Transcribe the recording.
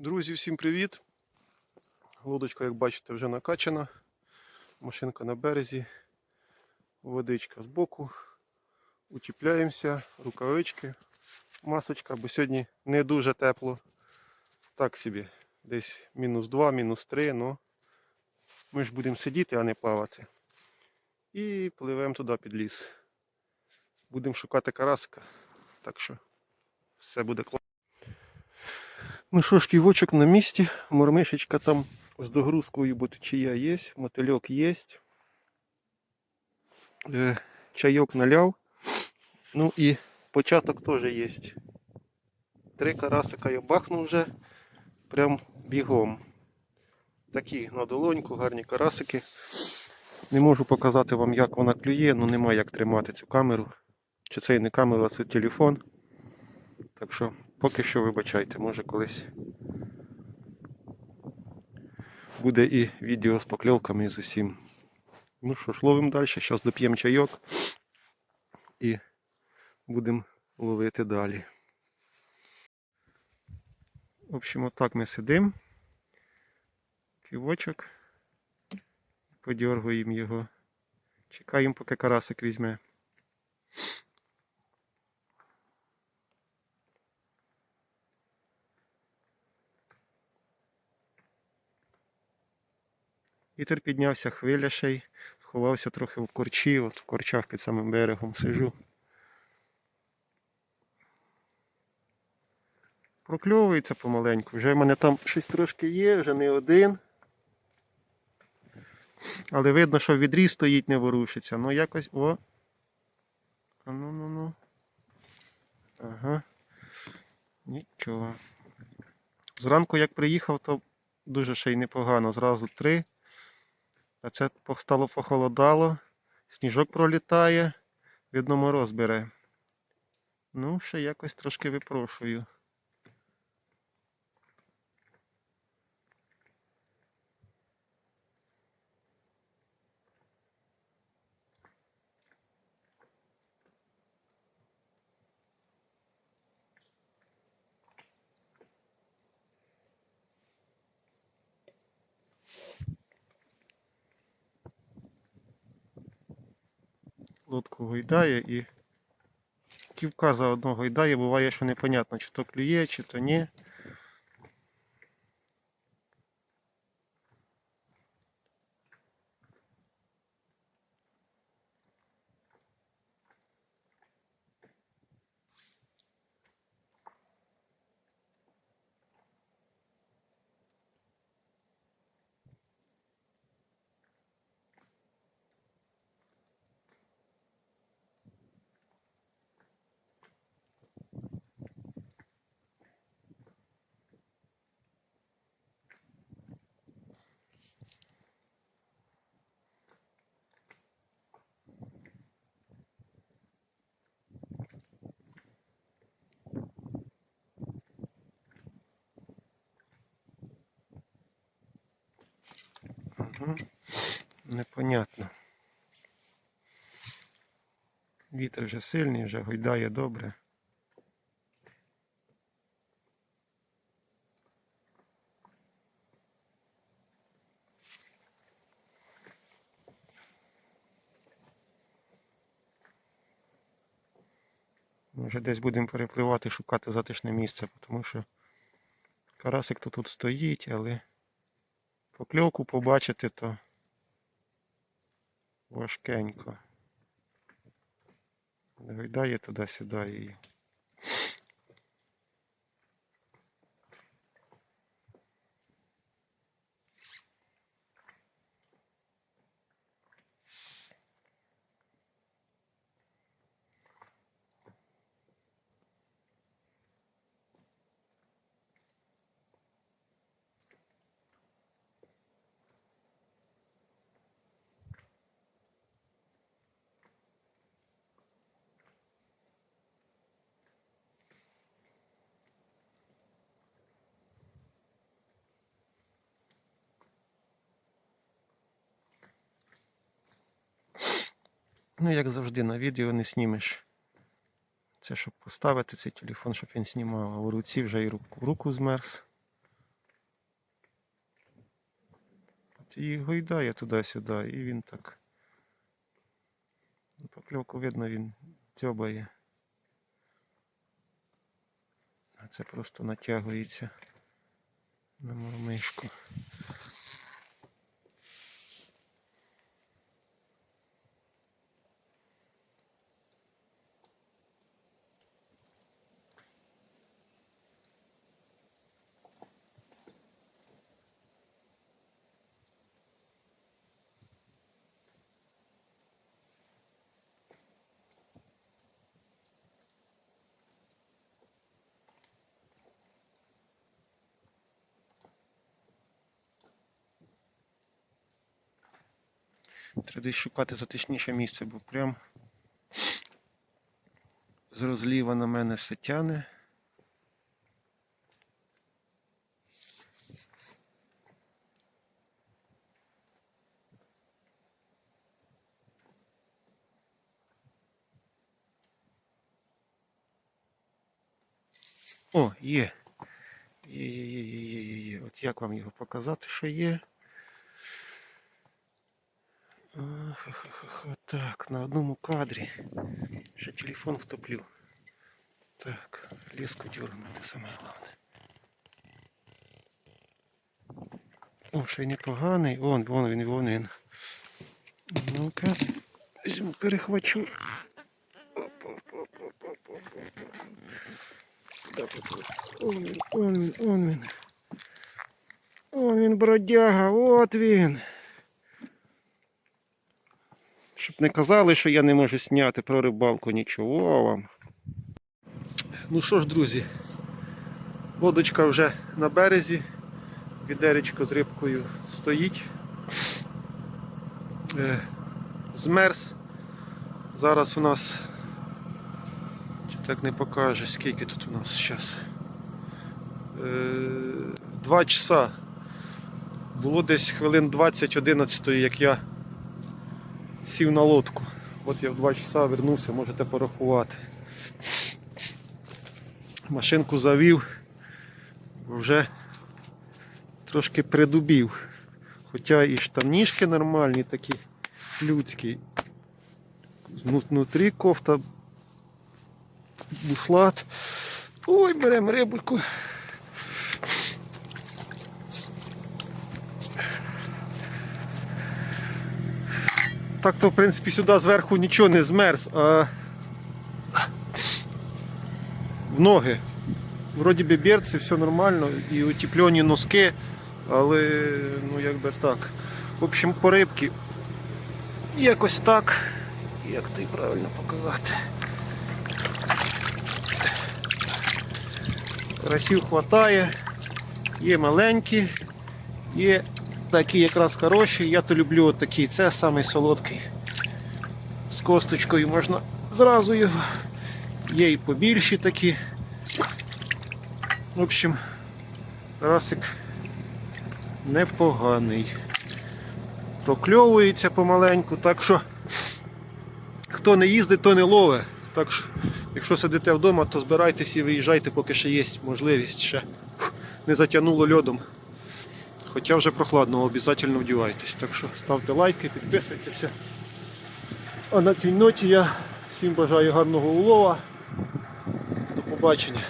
Друзі, всім привіт! Лодочка, як бачите, вже накачана. Машинка на березі, водичка збоку. Учіпляємося, рукавички, масочка, бо сьогодні не дуже тепло. Так собі, десь мінус 2, мінус 3, ну ми ж будемо сидіти, а не плавати. І пливемо туди під ліс. Будемо шукати карасика. Так що все буде класно. Ну що ж, на місці, мормишечка там з догрузкою бутичія є, мотильок є. Е, чайок наляв. Ну і початок теж є. Три карасика я бахнув вже прям бігом. Такі на долоньку, гарні карасики. Не можу показати вам, як вона клює, ну нема як тримати цю камеру. Чи це і не камера, а це телефон. Так що поки що вибачайте, може колись буде і відео з покльовками і з усім. Ну що ж, ловимо далі. Зараз доп'ємо чайок і будемо ловити далі. В общем, отак ми сидимо. Ківочок. Подергуємо його. Чекаємо, поки карасик візьме. Вітер піднявся хвиля ще й сховався трохи в корчі, от в корчах під самим берегом сижу. Прокльовується помаленьку. Вже в мене там щось трошки є, вже не один. Але видно, що відріз стоїть, не ворушиться. Ну якось. О! А ну ну ну. Ага. Нічого. Зранку як приїхав, то дуже ще й непогано. Зразу три. А це стало похолодало, сніжок пролітає, видно мороз бере. Ну, ще якось трошки випрошую. Лодку гойдає і ківка заодно гойдає, буває, що непонятно, чи то клює, чи то ні. Непонятно. Вітер вже сильний, вже гойдає добре. Ми вже десь будемо перепливати, шукати затишне місце, тому що карасик то тут стоїть, але покльовку побачити то важкенько. Гайдає туди-сюди і. Ну, як завжди, на відео не снімеш. Це щоб поставити цей телефон, щоб він знімав, а в руці вже і руку, руку змерз. От і гойдає туди-сюди, і він так. Ну, покльовку видно, він тьобає. А це просто натягується на мормишку. Треба десь шукати затишніше місце, бо прям з розліва на мене все тяне. О, є. Є, є, є, є, є, є. От як вам його показати, що є? Ха-ха-ха, Так, на одному кадрі. Ще телефон втоплю. Так, леску дергнути саме головне. О, ще й непоганий. Вон, вон він, вон він. Ну-ка, візьму, перехвачу. Оп, оп, оп, оп, оп, оп, оп, оп. Куди поплив? Он він, он він, он він. Он він, бродяга, от він. Щоб не казали, що я не можу зняти про рибалку нічого вам. Ну що ж, друзі, лодочка вже на березі, відеречко з рибкою стоїть. Е, Змерз. Зараз у нас, чи так не покаже, скільки тут у нас зараз. Два часа. Було десь хвилин 20-11, як я сів на лодку. От я в 2 часа вернувся, можете порахувати. Машинку завів, вже трошки придубів. Хоча і штанішки нормальні такі людські. Внутрі кофта, бушлат. Ой, беремо рибку. Так то в принципі сюди зверху нічого не змерз, а в ноги. Вроді би берці, все нормально, і утеплені носки, але ну якби так. В общем, по рибки якось так. Як то і правильно показати. Карасів хватає, є маленькі, є такі якраз хороші. Я то люблю отакі. Це самий солодкий. З косточкою можна зразу його. Є і побільші такі. В общем, расик непоганий. Прокльовується помаленьку, так що хто не їздить, то не лове. Так що, якщо сидите вдома, то збирайтесь і виїжджайте, поки ще є можливість ще не затягнуло льодом. Хоча вже прохладно, обов'язково вдівайтесь. Так що ставте лайки, підписуйтеся. А на цій ноті я всім бажаю гарного улова. До побачення.